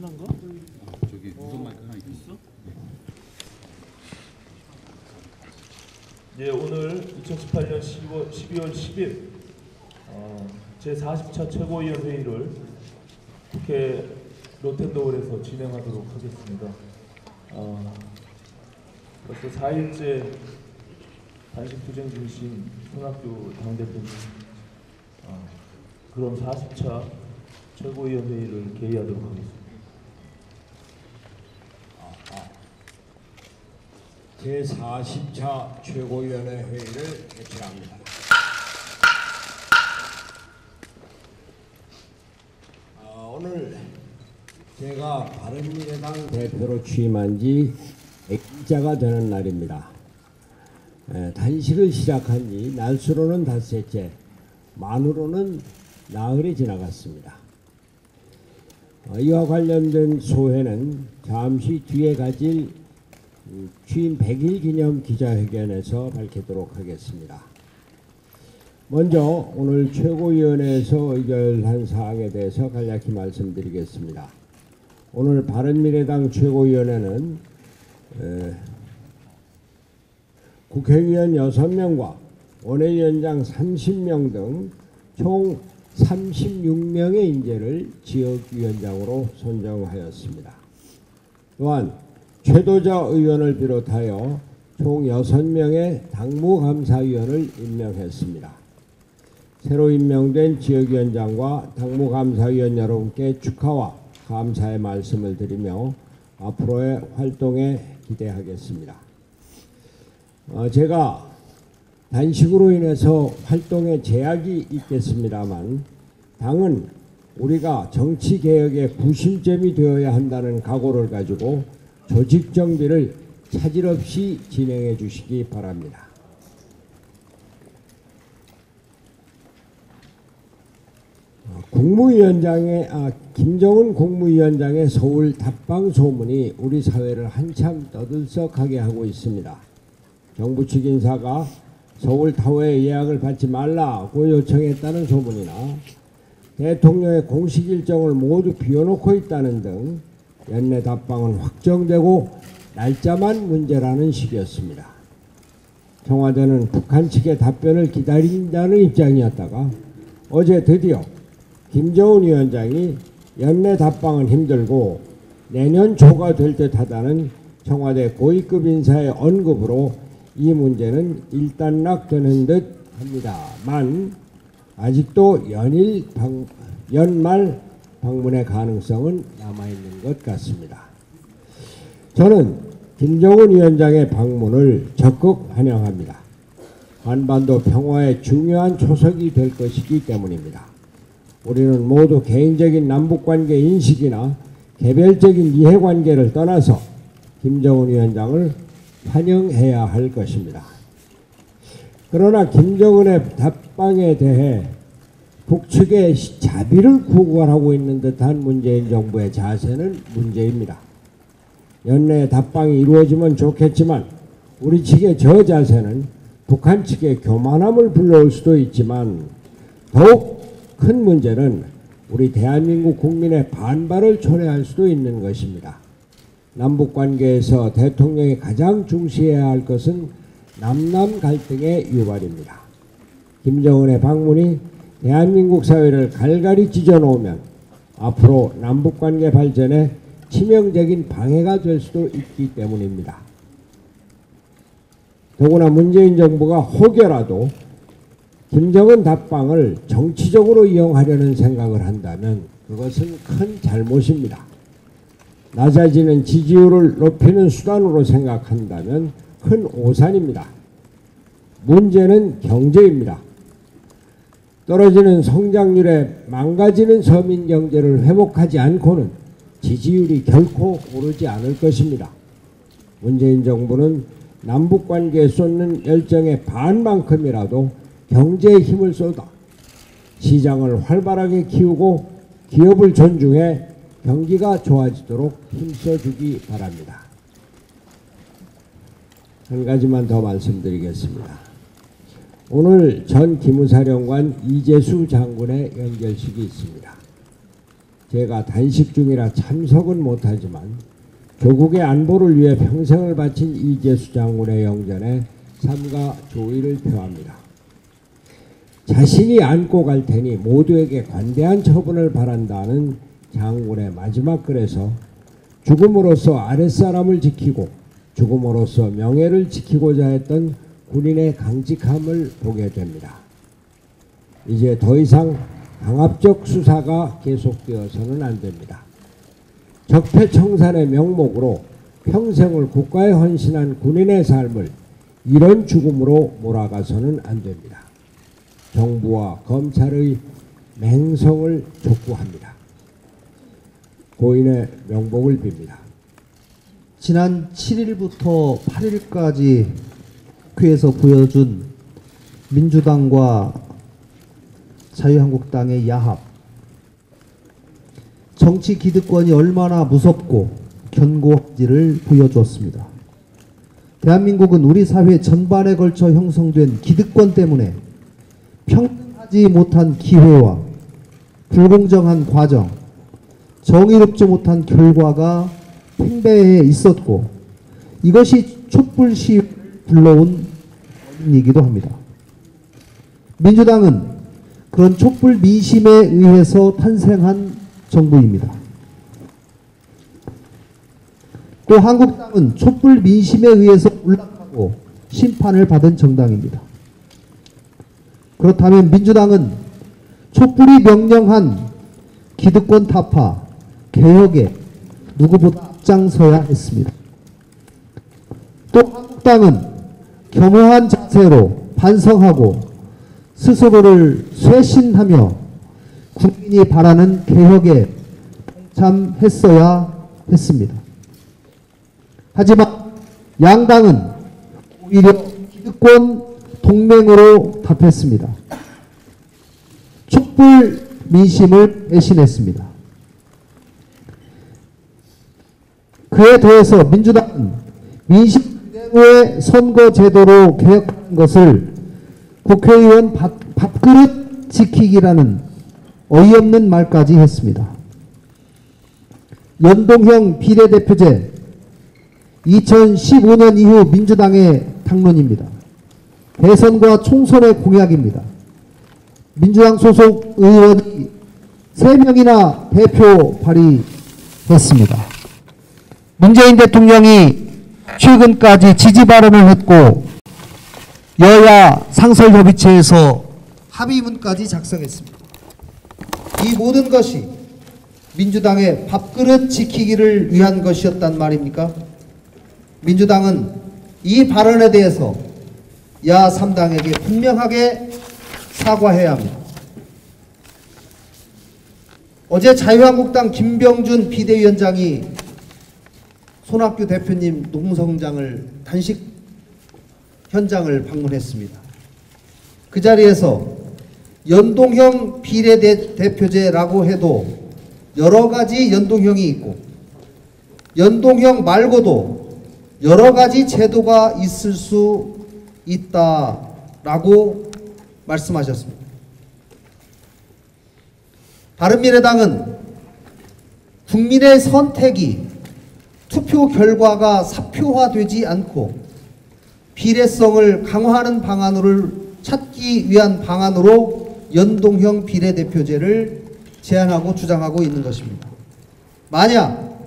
하나인가? 저기 무선 마이크 하나 있어? 예, 오늘 2018년 12월, 12월 10일 어, 제40차 최고위원 회의를 국회 로텐더홀에서 진행하도록 하겠습니다. 어, 벌써 4일째 단식 투쟁 중이신 손학규 당대표님 어, 그럼 40차 최고위원 회의를 개의하도록 하겠습니다. 제40차 최고위원회 회의를 개최합니다. 아, 오늘 제가 바른미래당 대표로 취임한 지 100일자가 되는 날입니다. 에, 단식을 시작한 지 날수로는 닷새째, 만으로는 나흘이 지나갔습니다. 어, 이와 관련된 소회는 잠시 뒤에 가질 음, 취임 100일 기념 기자회견에서 밝히도록 하겠습니다. 먼저 오늘 최고위원회에서 의결한 사항에 대해서 간략히 말씀드리겠습니다. 오늘 바른미래당 최고위원회는 에, 국회의원 6명과 원외위원장 30명 등 총 36명의 인재를 지역위원장으로 선정하였습니다. 또한 최도자 의원을 비롯하여 총 6명의 당무감사위원을 임명했습니다. 새로 임명된 지역위원장과 당무감사위원 여러분께 축하와 감사의 말씀을 드리며 앞으로의 활동에 기대하겠습니다. 어, 제가 단식으로 인해서 활동에 제약이 있겠습니다만 당은 우리가 정치 개혁의 구심점이 되어야 한다는 각오를 가지고 조직 정비를 차질 없이 진행해 주시기 바랍니다. 어, 국무위원장의 아, 김정은 국무위원장의 서울 답방 소문이 우리 사회를 한참 떠들썩하게 하고 있습니다. 정부 측 인사가 서울 타워에 예약을 받지 말라고 요청했다는 소문이나 대통령의 공식 일정을 모두 비워놓고 있다는 등 연내 답방은 확정되고 날짜만 문제라는 식이었습니다. 청와대는 북한 측의 답변을 기다린다는 입장이었다가 어제 드디어 김정은 위원장이 연내 답방은 힘들고 내년 초가 될 듯하다는 청와대 고위급 인사의 언급으로 이 문제는 일단락되는 듯 합니다만 아직도 연일 방, 연말 방문의 가능성은 남아있는 것 같습니다. 저는 김정은 위원장의 방문을 적극 환영합니다. 한반도 평화의 중요한 초석이 될 것이기 때문입니다. 우리는 모두 개인적인 남북관계 인식이나 개별적인 이해관계를 떠나서 김정은 위원장을 환영해야 할 것입니다. 그러나 김정은의 답방에 대해 북측의 자비를 구걸하고 있는 듯한 문재인 정부의 자세는 문제입니다. 연내 답방이 이루어지면 좋겠지만 우리 측의 저 자세는 북한 측의 교만함을 불러올 수도 있지만 더욱 큰 문제는 우리 대한민국 국민의 반발을 초래할 수도 있는 것입니다. 남북 관계에서 대통령이 가장 중시해야 할 것은 남남 갈등의 유발입니다. 김정은의 방문이 대한민국 사회를 갈갈이 찢어놓으면 앞으로 남북 관계 발전에 치명적인 방해가 될 수도 있기 때문입니다. 더구나 문재인 정부가 혹여라도 김정은 답방을 정치적으로 이용하려는 생각을 한다면 그것은 큰 잘못입니다. 낮아지는 지지율을 높이는 수단으로 생각한다면 큰 오산입니다. 문제는 경제입니다. 떨어지는 성장률에 망가지는 서민 경제를 회복하지 않고는 지지율이 결코 오르지 않을 것입니다. 문재인 정부는 남북 관계에 쏟는 열정의 반만큼이라도 경제에 힘을 쏟아 시장을 활발하게 키우고 기업을 존중해 경기가 좋아지도록 힘써주기 바랍니다. 한 가지만 더 말씀드리겠습니다. 오늘 전 기무사령관 이재수 장군의 연결식이 있습니다. 제가 단식 중이라 참석은 못하지만 조국의 안보를 위해 평생을 바친 이재수 장군의 영전에 삼가 조의를 표합니다. 자신이 안고 갈 테니 모두에게 관대한 처분을 바란다는 장군의 마지막 글에서 죽음으로써 아랫사람을 지키고 죽음으로써 명예를 지키고자 했던 군인의 강직함을 보게 됩니다. 이제 더 이상 강압적 수사가 계속되어서는 안 됩니다. 적폐청산의 명목으로 평생을 국가에 헌신한 군인의 삶을 이런 죽음으로 몰아가서는 안 됩니다. 정부와 검찰의 맹성을 촉구합니다. 고인의 명복을 빕니다. 지난 7일부터 8일까지 국회에서 보여준 민주당과 자유한국당의 야합 정치 기득권이 얼마나 무섭고 견고한지를 보여주었습니다. 대한민국은 우리 사회 전반에 걸쳐 형성된 기득권 때문에 평등하지 못한 기회와 불공정한 과정, 정의롭지 못한 결과가 팽배해 있었고 이것이 촛불 시위를 불러온 원인이기도 합니다. 민주당은 그런 촛불 민심에 의해서 탄생한 정부입니다. 또 한국당은 촛불 민심에 의해서 올라가고 심판을 받은 정당입니다. 그렇다면 민주당은 촛불이 명령한 기득권 타파, 개혁에 누구보다 앞장서야 했습니다. 또 한국당은 겸허한 자세로 반성하고 스스로를 쇄신하며 국민이 바라는 개혁에 동참했어야 했습니다. 하지만 양당은 오히려 기득권 동맹으로 답했습니다. 촛불 민심을 배신했습니다. 그에 더해서 민주당은 민심 그대로의 선거 제도로 개혁하는 것을 국회의원 밥, 밥그릇 지키기라는 어이없는 말까지 했습니다. 연동형 비례대표제 2015년 이후 민주당의 당론입니다. 대선과 총선의 공약입니다. 민주당 소속 의원이 3명이나 대표 발의했습니다. 문재인 대통령이 최근까지 지지 발언을 했고 여야 상설협의체에서 합의문까지 작성했습니다. 이 모든 것이 민주당의 밥그릇 지키기를 위한 것이었단 말입니까? 민주당은 이 발언에 대해서 야 3당에게 분명하게 사과해야 합니다. 어제 자유한국당 김병준 비대위원장이 손학규 대표님 농성장을 단식 현장을 방문했습니다. 그 자리에서 연동형 비례대표제라고 해도 여러 가지 연동형이 있고 연동형 말고도 여러 가지 제도가 있을 수 있다라고 말씀하셨습니다. 바른미래당은 국민의 선택이 투표 결과가 사표화되지 않고 비례성을 강화하는 방안을 찾기 위한 방안으로 연동형 비례대표제를 제안하고 주장하고 있는 것입니다. 만약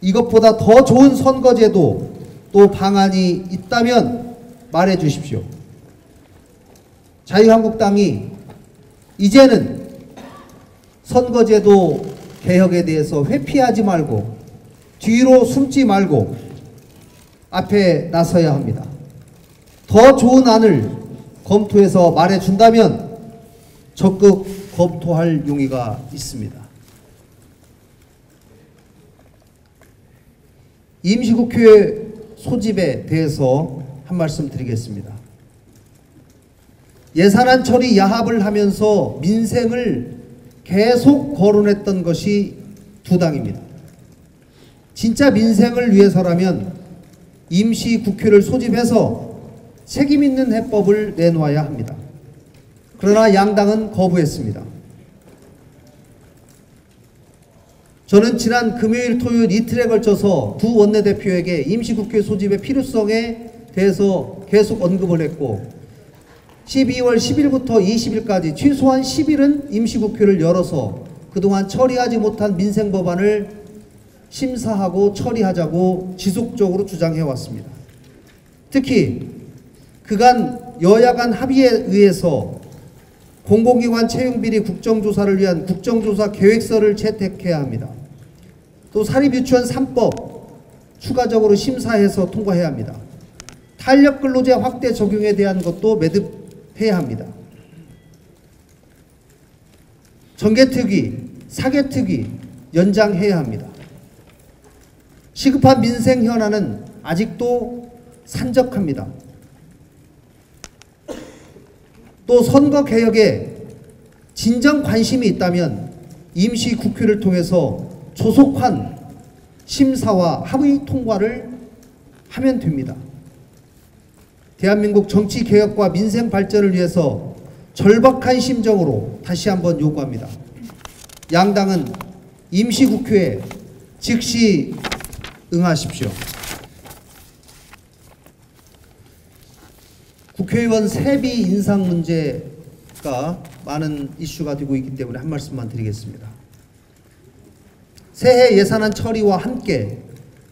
이것보다 더 좋은 선거제도 또 방안이 있다면 말해 주십시오. 자유한국당이 이제는 선거제도 개혁에 대해서 회피하지 말고 뒤로 숨지 말고 앞에 나서야 합니다. 더 좋은 안을 검토해서 말해준다면 적극 검토할 용의가 있습니다. 임시국회 소집에 대해서 한 말씀 드리겠습니다. 예산안 처리 야합을 하면서 민생을 계속 거론했던 것이 두 당입니다. 진짜 민생을 위해서라면 임시 국회를 소집해서 책임 있는 해법을 내놓아야 합니다. 그러나 양당은 거부했습니다. 저는 지난 금요일, 토요일 이틀에 걸쳐서 두 원내대표에게 임시국회 소집의 필요성에 대해서 계속 언급을 했고 12월 10일부터 20일까지 최소한 10일은 임시국회를 열어서 그동안 처리하지 못한 민생 법안을 심사하고 처리하자고 지속적으로 주장해 왔습니다. 특히 그간 여야 간 합의에 의해서 공공기관 채용비리 국정조사를 위한 국정조사 계획서를 채택해야 합니다. 또 사립유치원 3법 추가적으로 심사해서 통과해야 합니다. 탄력 근로제 확대 적용에 대한 것도 매듭해야 합니다. 정개특위, 사개특위 연장해야 합니다. 시급한 민생 현안은 아직도 산적합니다. 또 선거 개혁에 진정 관심이 있다면 임시 국회를 통해서 조속한 심사와 합의 통과를 하면 됩니다. 대한민국 정치 개혁과 민생 발전을 위해서 절박한 심정으로 다시 한번 요구합니다. 양당은 임시 국회에 즉시 응하십시오. 국회의원 세비 인상 문제가 많은 이슈가 되고 있기 때문에 한 말씀만 드리겠습니다. 새해 예산안 처리와 함께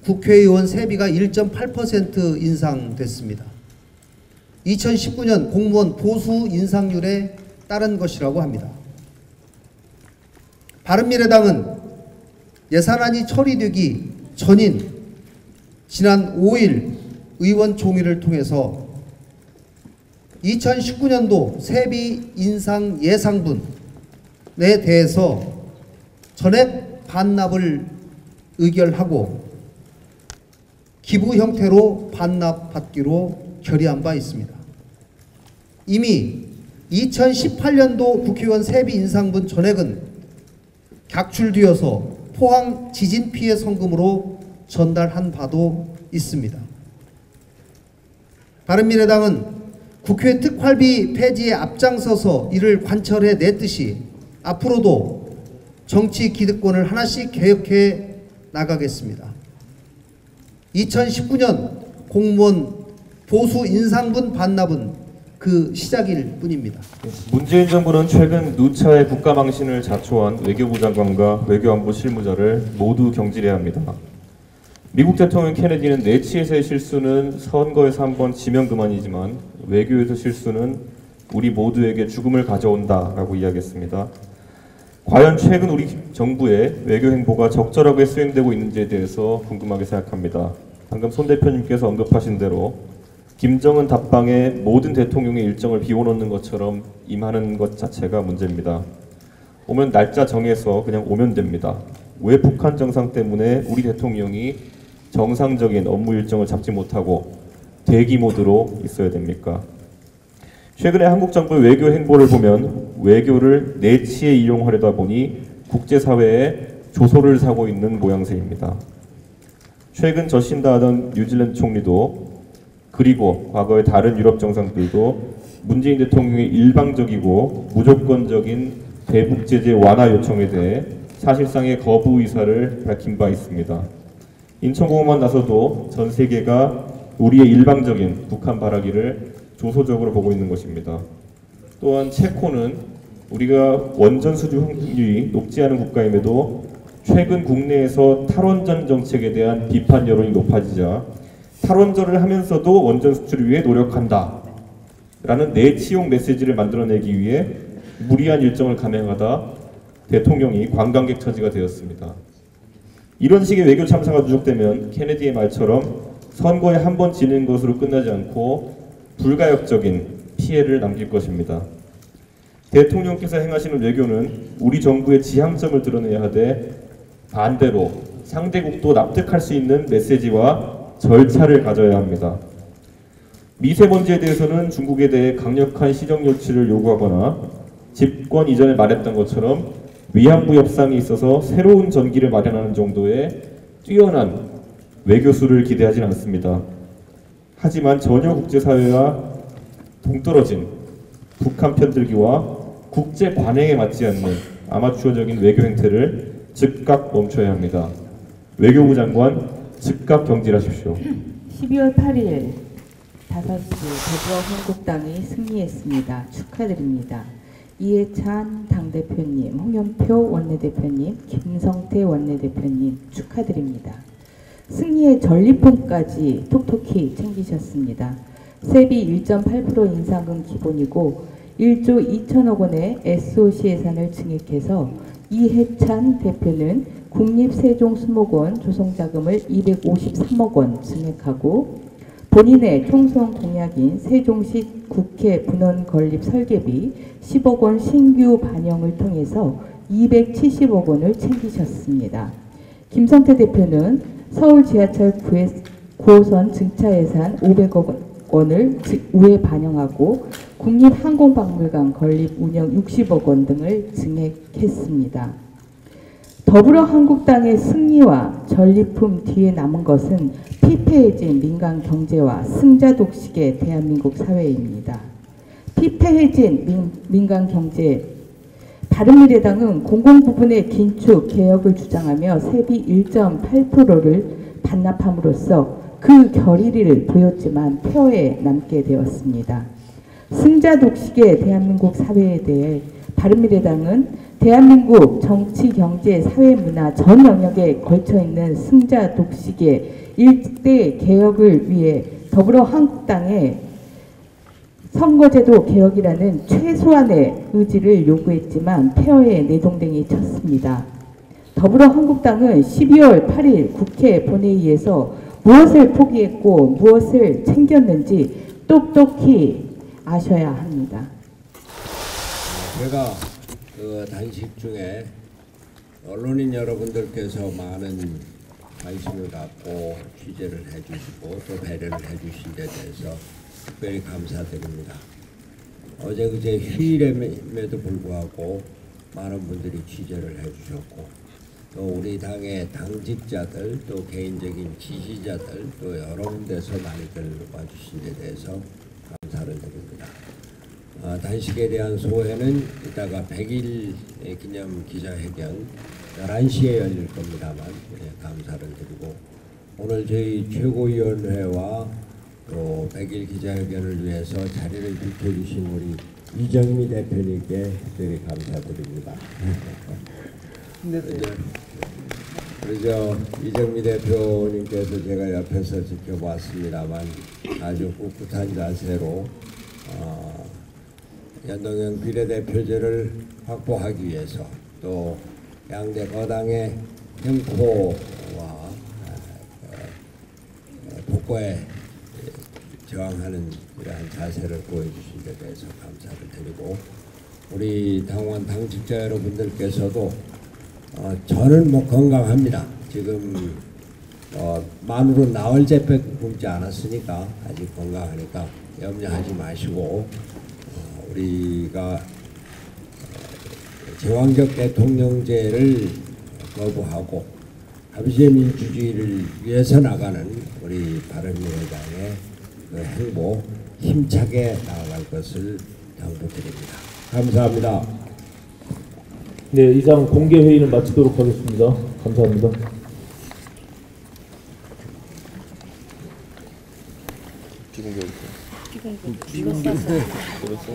국회의원 세비가 1.8% 인상됐습니다. 2019년 공무원 보수 인상률에 따른 것이라고 합니다. 바른미래당은 예산안이 처리되기 전인 지난 5일 의원 총회를 통해서 2019년도 세비 인상 예상분에 대해서 전액 반납을 의결하고 기부 형태로 반납받기로 결의한 바 있습니다. 이미 2018년도 국회의원 세비 인상분 전액은 각출되어서 포항 지진 피해 성금으로 전달한 바도 있습니다. 바른미래당은 국회 특활비 폐지에 앞장서서 이를 관철해 냈듯이 앞으로도 정치 기득권을 하나씩 개혁해 나가겠습니다. 2019년 공무원 보수 인상분 반납은 그 시작일 뿐입니다. 문재인 정부는 최근 누차의 국가 망신을 자초한 외교부 장관과 외교안보 실무자를 모두 경질해야 합니다. 미국 대통령 케네디는 내치에서의 실수는 선거에서 한 번 지면 그만이지만 외교에서 실수는 우리 모두에게 죽음을 가져온다라고 이야기했습니다. 과연 최근 우리 정부의 외교 행보가 적절하게 수행되고 있는지에 대해서 궁금하게 생각합니다. 방금 손 대표님께서 언급하신 대로 김정은 답방에 모든 대통령의 일정을 비워놓는 것처럼 임하는 것 자체가 문제입니다. 오면 날짜 정해서 그냥 오면 됩니다. 왜 북한 정상 때문에 우리 대통령이 정상적인 업무 일정을 잡지 못하고 대기 모드로 있어야 됩니까? 최근에 한국 정부의 외교 행보를 보면 외교를 내치에 이용하려다 보니 국제사회에 조소를 사고 있는 모양새입니다. 최근 저신다하던 뉴질랜드 총리도 그리고 과거의 다른 유럽 정상들도 문재인 대통령의 일방적이고 무조건적인 대북 제재 완화 요청에 대해 사실상의 거부 의사를 밝힌 바 있습니다. 인천공항만 나서도 전 세계가 우리의 일방적인 북한 바라기를 조소적으로 보고 있는 것입니다. 또한 체코는 우리가 원전 수주 확률이 높지 않은 국가임에도 최근 국내에서 탈원전 정책에 대한 비판 여론이 높아지자 탈원전을 하면서도 원전 수출을 위해 노력한다. 라는 내치용 메시지를 만들어내기 위해 무리한 일정을 감행하다 대통령이 관광객 처지가 되었습니다. 이런 식의 외교 참사가 누적되면 케네디의 말처럼 선거에 한 번 지는 것으로 끝나지 않고 불가역적인 피해를 남길 것입니다. 대통령께서 행하시는 외교는 우리 정부의 지향점을 드러내야 하되 반대로 상대국도 납득할 수 있는 메시지와 절차를 가져야 합니다. 미세먼지에 대해서는 중국에 대해 강력한 시정 조치를 요구하거나 집권 이전에 말했던 것처럼 위안부 협상이 있어서 새로운 전기를 마련하는 정도의 뛰어난 외교수를 기대하진 않습니다. 하지만 전혀 국제사회와 동떨어진 북한 편들기와 국제 관행에 맞지 않는 아마추어적인 외교 행태를 즉각 멈춰야 합니다. 외교부 장관 즉각 경질하십시오. 12월 8일 5시 더불어한국당이 승리했습니다. 축하드립니다. 이해찬 당대표님, 홍영표 원내대표님, 김성태 원내대표님 축하드립니다. 승리의 전리품까지 톡톡히 챙기셨습니다. 세비 1.8% 인상은 기본이고 1조 2천억 원의 SOC 예산을 증액해서 이해찬 대표는 국립세종수목원 조성자금을 253억 원 증액하고 본인의 총선 공약인 세종시 국회 분원 건립 설계비 10억 원 신규 반영을 통해서 270억 원을 챙기셨습니다. 김성태 대표는 서울 지하철 9호선 증차 예산 500억 원을 우회 반영하고 국립항공박물관 건립 운영 60억 원 등을 증액했습니다. 더불어한국당의 승리와 전리품 뒤에 남은 것은 피폐해진 민간 경제와 승자 독식의 대한민국 사회입니다. 피폐해진 민, 민간 경제 바른미래당은 공공 부분의 긴축 개혁을 주장하며 세비 1.8%를 반납함으로써 그 결의를 보였지만 폐허에 남게 되었습니다. 승자 독식의 대한민국 사회에 대해 바른미래당은 대한민국 정치, 경제, 사회, 문화 전 영역에 걸쳐 있는 승자 독식의 일대 개혁을 위해 더불어 한국당의 선거제도 개혁이라는 최소한의 의지를 요구했지만 폐허에 내동댕이 쳤습니다. 더불어 한국당은 12월 8일 국회 본회의에서 무엇을 포기했고 무엇을 챙겼는지 똑똑히 아셔야 합니다. 제가 그 단식 중에 언론인 여러분들께서 많은 관심을 갖고 취재를 해주시고 또 배려를 해주신 데 대해서 특별히 감사드립니다. 어제 그제 휴일임에도 불구하고 많은 분들이 취재를 해주셨고 또 우리 당의 당직자들 또 개인적인 지지자들 또 여러 군데서 많이들 와주신 데 대해서 감사를 드립니다. 아, 단식에 대한 소회는 이따가 100일 기념 기자회견 11시에 열릴 겁니다만 예, 감사를 드리고 오늘 저희 최고위원회와 또 100일 기자회견을 위해서 자리를 비켜주신 우리 이정미 대표님께 특별히 감사드립니다. 그래서, 그래서 이정미 대표님께서 제가 옆에서 지켜봤습니다만 아주 꿋꿋한 자세로 어, 연동형 비례대표제를 확보하기 위해서 또 양대 거당의 행포와 어, 어, 복고에 저항하는 이러한 자세를 보여주신 데 대해서 감사를 드리고 우리 당원 당직자 여러분들께서도 어, 저는 뭐 건강합니다. 지금 어, 만으로 나흘째밖에 굶지 않았으니까 아직 건강하니까 염려하지 마시고 어, 우리가 어, 제왕적 대통령제를 거부하고 아버지의 민주주의를 위해서 나가는 우리 바른미래당의 그 행보 힘차게 나아갈 것을 당부드립니다. 감사합니다. 네, 이상 공개 회의는 마치도록 하겠습니다. 감사합니다.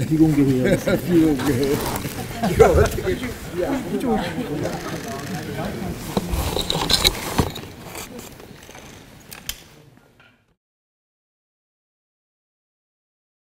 비공개. 회의.